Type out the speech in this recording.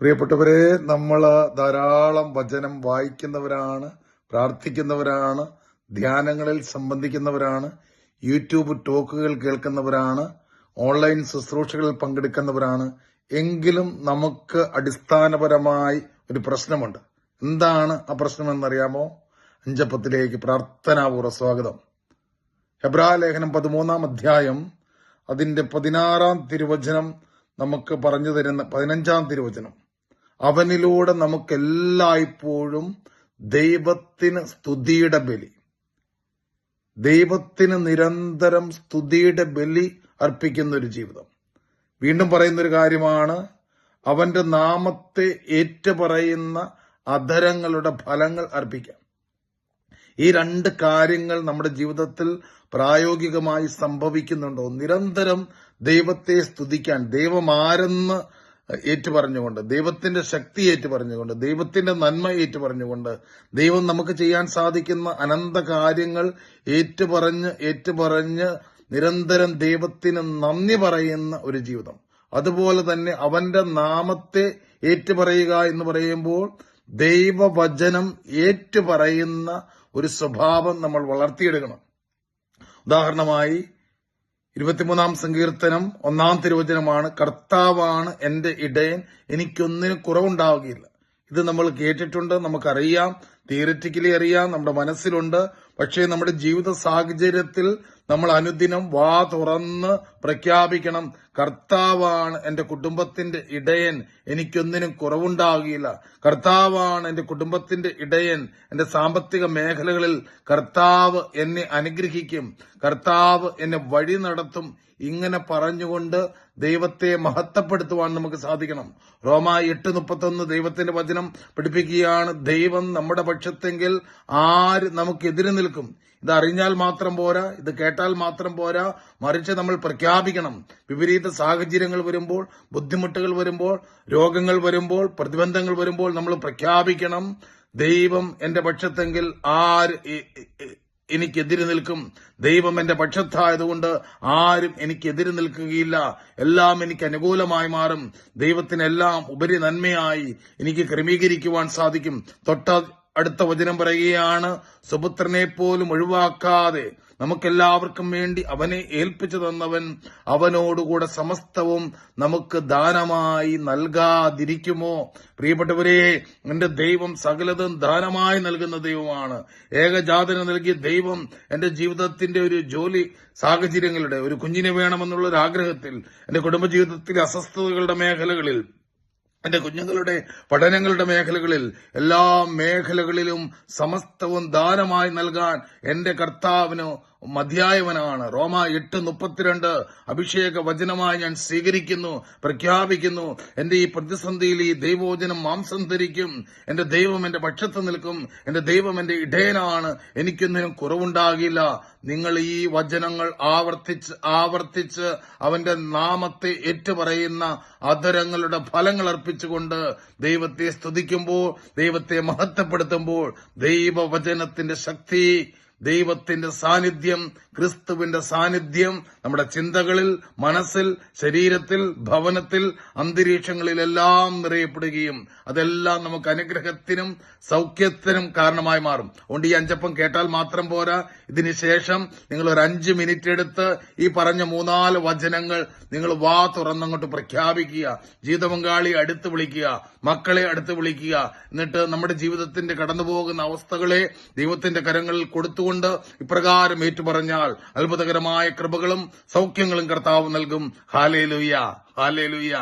പ്രിയപ്പെട്ടവരെ നമ്മൾ ധാരാളം വചനം വായിക്കുന്നവരാണ് പ്രാർത്ഥിക്കുന്നവരാണ് ധ്യാനങ്ങളിൽ സംബന്ധിക്കുന്നവരാണ് യൂട്യൂബ് ടോക്കുകൾ കേൾക്കുന്നവരാണ് ഓൺലൈൻ ശുശ്രൂഷകളിൽ പങ്കെടുക്കുന്നവരാണ്. എങ്കിലും നമുക്ക് അടിസ്ഥാനപരമായി ഒരു പ്രശ്നമുണ്ട്. എന്താണ് ആ പ്രശ്നം എന്നറിയാമോ അഞ്ചപ്പത്തിലേക്ക് പ്രാർത്ഥനാപൂർവ സ്വാഗതം. ഹെബ്രാ ലേഖനം പതിമൂന്നാം അധ്യായം അതിന്റെ പതിനാറാം തിരുവചനം നമുക്ക് പറഞ്ഞു തരുന്ന പതിനഞ്ചാം തിരുവചനം. അവനിലൂടെ നമുക്കെല്ലായ്പ്പോഴും ദൈവത്തിന് സ്തുതിയുടെ ബലി. ദൈവത്തിന് നിരന്തരം സ്തുതിയുടെ ബലി അർപ്പിക്കുന്ന ഒരു ജീവിതം. വീണ്ടും പറയുന്ന ഒരു കാര്യമാണ് അവന്റെ നാമത്തെ ഏറ്റുപറയുന്ന അധരങ്ങളുടെ ഫലങ്ങൾ അർപ്പിക്കാം. ഈ രണ്ട് കാര്യങ്ങൾ നമ്മുടെ ജീവിതത്തിൽ പ്രായോഗികമായി സംഭവിക്കുന്നുണ്ടോ? നിരന്തരം ദൈവത്തെ സ്തുതിക്കാൻ ദൈവം ആരെന്ന് ഏറ്റുപറഞ്ഞുകൊണ്ട് ദൈവത്തിന്റെ ശക്തി ഏറ്റുപറഞ്ഞുകൊണ്ട് ദൈവത്തിന്റെ നന്മ ഏറ്റുപറഞ്ഞുകൊണ്ട് ദൈവം നമുക്ക് ചെയ്യാൻ സാധിക്കുന്ന അനന്ത കാര്യങ്ങൾ ഏറ്റുപറഞ്ഞ് ഏറ്റുപറഞ്ഞ് നിരന്തരം ദൈവത്തിന് നന്ദി പറയുന്ന ഒരു ജീവിതം. അതുപോലെ തന്നെ അവന്റെ നാമത്തെ ഏറ്റുപറയുക എന്ന് പറയുമ്പോൾ ദൈവവചനം ഏറ്റുപറയുന്ന ഒരു സ്വഭാവം നമ്മൾ വളർത്തിയെടുക്കണം. ഉദാഹരണമായി ഇരുപത്തിമൂന്നാം സങ്കീർത്തനം ഒന്നാം തിരുവചനമാണ് കർത്താവാണ് എന്റെ ഇടയൻ എനിക്കൊന്നിനും കുറവുണ്ടാവുകയില്ല. ഇത് നമ്മൾ കേട്ടിട്ടുണ്ട് നമുക്കറിയാം തിയററ്റിക്കലി അറിയാം നമ്മുടെ മനസ്സിലുണ്ട്. പക്ഷേ നമ്മുടെ ജീവിത സാഹചര്യത്തിൽ നമ്മൾ അനുദിനം വാ തുറന്ന് പ്രഖ്യാപിക്കണം. കർത്താവാണ് എന്റെ കുടുംബത്തിന്റെ ഇടയൻ. എനിക്കൊന്നിനും കുറവുണ്ടാകുകയില്ല കർത്താവാണ് എന്റെ കുടുംബത്തിന്റെ ഇടയൻ. എന്റെ സാമ്പത്തിക മേഖലകളിൽ കർത്താവ് എന്നെ അനുഗ്രഹിക്കും. കർത്താവ് എന്നെ വഴി നടത്തും. ഇങ്ങനെ പറഞ്ഞുകൊണ്ട് ദൈവത്തെ മഹത്വപ്പെടുത്തുവാൻ നമുക്ക് സാധിക്കണം. റോമ എട്ട് മുപ്പത്തൊന്ന് ദൈവത്തിന്റെ വചനം പഠിപ്പിക്കുകയാണ്. ദൈവം നമ്മുടെ പക്ഷത്തെങ്കിൽ ആര് നമുക്കെതിരെ നിൽക്കും? ഇത് അറിഞ്ഞാൽ മാത്രം പോരാ ഇത് കേട്ടാൽ മാത്രം പോരാ. മറിച്ച് നമ്മൾ പ്രഖ്യാപിക്കണം. വിപരീത സാഹചര്യങ്ങൾ വരുമ്പോൾ ബുദ്ധിമുട്ടുകൾ വരുമ്പോൾ രോഗങ്ങൾ വരുമ്പോൾ പ്രതിബന്ധങ്ങൾ വരുമ്പോൾ നമ്മൾ പ്രഖ്യാപിക്കണം. ദൈവം എന്റെ പക്ഷത്തെങ്കിൽ ആര് എനിക്കെതിരെ നിൽക്കും. ദൈവം എന്റെ പക്ഷത്തായതുകൊണ്ട് ആരും എനിക്കെതിരെ നിൽക്കുകയില്ല. എല്ലാം എനിക്ക് അനുകൂലമായി മാറും. ദൈവത്തിനെല്ലാം ഉപരി നന്മയായി എനിക്ക് ക്രമീകരിക്കുവാൻ സാധിക്കും. തൊട്ട അടുത്ത വചനം പറയുകയാണ് സുപുത്രനെ പോലും ഒഴിവാക്കാതെ നമുക്കെല്ലാവർക്കും വേണ്ടി അവനെ ഏൽപ്പിച്ചു തന്നവൻ അവനോടുകൂടെ സമസ്തവും നമുക്ക് ദാനമായി നൽകാതിരിക്കുമോ? പ്രിയപ്പെട്ടവരെ എന്റെ ദൈവം സകലതും ദാനമായി നൽകുന്ന ദൈവമാണ്. ഏകജാതന നൽകിയ ദൈവം എന്റെ ജീവിതത്തിന്റെ ഒരു ജോലി സാഹചര്യങ്ങളുടെ ഒരു കുഞ്ഞിനെ വേണമെന്നുള്ള ഒരു ആഗ്രഹത്തിൽ എന്റെ കുടുംബജീവിതത്തിലെ അസ്വസ്ഥതകളുടെ മേഖലകളിൽ എന്റെ കുഞ്ഞുങ്ങളുടെ പഠനങ്ങളുടെ മേഖലകളിൽ എല്ലാ മേഖലകളിലും സമസ്തവും ദാനമായി നൽകാൻ എന്റെ കർത്താവിന് മധ്യായവനാണ് റോമ എട്ട് മുപ്പത്തിരണ്ട് അഭിഷേക വചനമായി ഞാൻ സ്വീകരിക്കുന്നു പ്രഖ്യാപിക്കുന്നു. എന്റെ ഈ പ്രതിസന്ധിയിൽ ഈ ദൈവോചനം മാംസം ധരിക്കും. എന്റെ ദൈവം എന്റെ പക്ഷത്ത് നിൽക്കും. എന്റെ ദൈവം എന്റെ ഇടയനാണ്. എനിക്കൊന്നിനും കുറവുണ്ടാകില്ല. നിങ്ങൾ ഈ വചനങ്ങൾ ആവർത്തിച്ച് ആവർത്തിച്ച് അവന്റെ നാമത്തെ ഏറ്റുപറയുന്ന അധരങ്ങളുടെ ഫലങ്ങൾ അർപ്പിച്ചുകൊണ്ട് ദൈവത്തെ സ്തുതിക്കുമ്പോൾ ദൈവത്തെ മഹത്വപ്പെടുത്തുമ്പോൾ ദൈവവചനത്തിന്റെ ശക്തി ദൈവത്തിന്റെ സാന്നിധ്യം ക്രിസ്തുവിന്റെ സാന്നിധ്യം നമ്മുടെ ചിന്തകളിൽ മനസ്സിൽ ശരീരത്തിൽ ഭവനത്തിൽ അന്തരീക്ഷങ്ങളിലെല്ലാം നിറയപ്പെടുകയും അതെല്ലാം നമുക്ക് അനുഗ്രഹത്തിനും സൗഖ്യത്തിനും കാരണമായി മാറും. അതുകൊണ്ട് ഈ അഞ്ചപ്പം കേട്ടാൽ മാത്രം പോരാ. ഇതിനുശേഷം നിങ്ങൾ ഒരു അഞ്ച് മിനിറ്റ് എടുത്ത് ഈ പറഞ്ഞ മൂന്നാൽ വചനങ്ങൾ നിങ്ങൾ വാ തുറന്നങ്ങോട്ട് പ്രഖ്യാപിക്കുക. ജീവിതപങ്കാളിയെ അടുത്ത് വിളിക്കുക. മക്കളെ അടുത്ത് വിളിക്കുക. എന്നിട്ട് നമ്മുടെ ജീവിതത്തിന്റെ കടന്നുപോകുന്ന അവസ്ഥകളെ ദൈവത്തിന്റെ കരങ്ങളിൽ കൊടുത്തുകൊണ്ട് ഇപ്രകാരം ഏറ്റുപറഞ്ഞാൽ അത്ഭുതകരമായ കൃപകളും സൗഖ്യങ്ങളും കർത്താവ് നൽകും. Hallelujah hallelujah